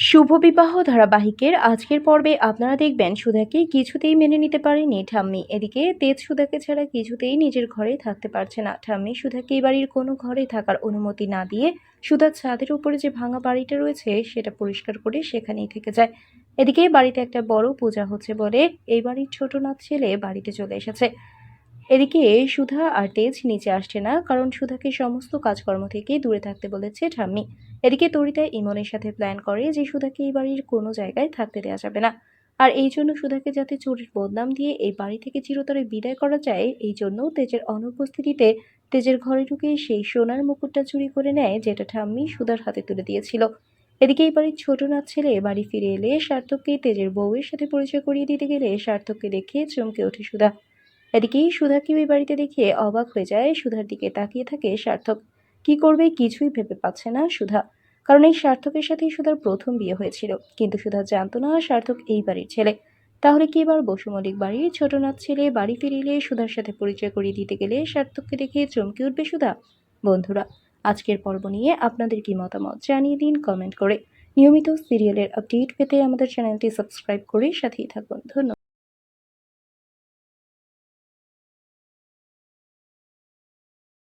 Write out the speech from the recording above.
শুভ বিবাহ ধারাবাহিকের আজকের পর্বে আপনারা দেখবেন সুধাকে কিছুতেই মেনে নিতে পারেনি ঠাম্মি। এদিকে তেজ সুধাকে ছাড়া কিছুতেই নিজের ঘরে থাকতে পারছে না ঠাম্মি। সুধাকে এই বাড়ির কোনো ঘরে থাকার অনুমতি না দিয়ে সুধার ছাদের উপরে যে ভাঙা বাড়িটা রয়েছে, সেটা পরিষ্কার করে সেখানেই থেকে যায়। এদিকে বাড়িতে একটা বড় পূজা হচ্ছে বলে এই বাড়ির ছোট নাথ ছেলে বাড়িতে চলে এসেছে। এদিকে সুধা আর তেজ নিচে আসছে না, কারণ সুধাকে সমস্ত কাজকর্ম থেকে দূরে থাকতে বলেছে ঠাম্মি। এদিকে তরিতা ইমনের সাথে প্ল্যান করে যে সুধাকে এই বাড়ির কোনো জায়গায় থাকতে দেওয়া যাবে না। আর এই জন্য সুধাকে যাতে চোরের বদনাম দিয়ে এই বাড়ি থেকে চিরতরে বিদায় করা যায়, এই জন্য তেজের অনুপস্থিতিতে তেজের ঘরে ঢুকে সেই সোনার মুকুটটা চুরি করে নেয়, যেটা ঠাম্মি সুধার হাতে তুলে দিয়েছিল। এদিকে এই বাড়ির ছোট নাচ ছেলে বাড়ি ফিরে এলে সার্থককে তেজের বউয়ের সাথে পরিচয় করিয়ে দিতে গেলে সার্থককে দেখে চমকে ওঠে সুধা। এদিকেই সুধাকে ওই বাড়িতে দেখিয়ে অবাক হয়ে যায়। সুধার দিকে তাকিয়ে থাকে সার্থক। কি করবে কিছুই ভেবে পাচ্ছে না সুধা। কারণ এই সার্থকের সাথেই সুধার প্রথম বিয়ে হয়েছিল। কিন্তু সুধা জানতো না সার্থক এই বাড়ির ছেলে। তাহলে কি এবার বসুমলিক বাড়ির ছোট নাথ ছেলে বাড়ি ফিরে এলে সুধার সাথে পরিচয় করিয়ে দিতে গেলে সার্থককে দেখে চমকে উঠবে সুধা? বন্ধুরা, আজকের পর্ব নিয়ে আপনাদের কি মতামত জানিয়ে দিন কমেন্ট করে। নিয়মিত সিরিয়ালের আপডেট পেতে আমাদের চ্যানেলটি সাবস্ক্রাইব করে সাথেই থাকুন। ধন্যবাদ।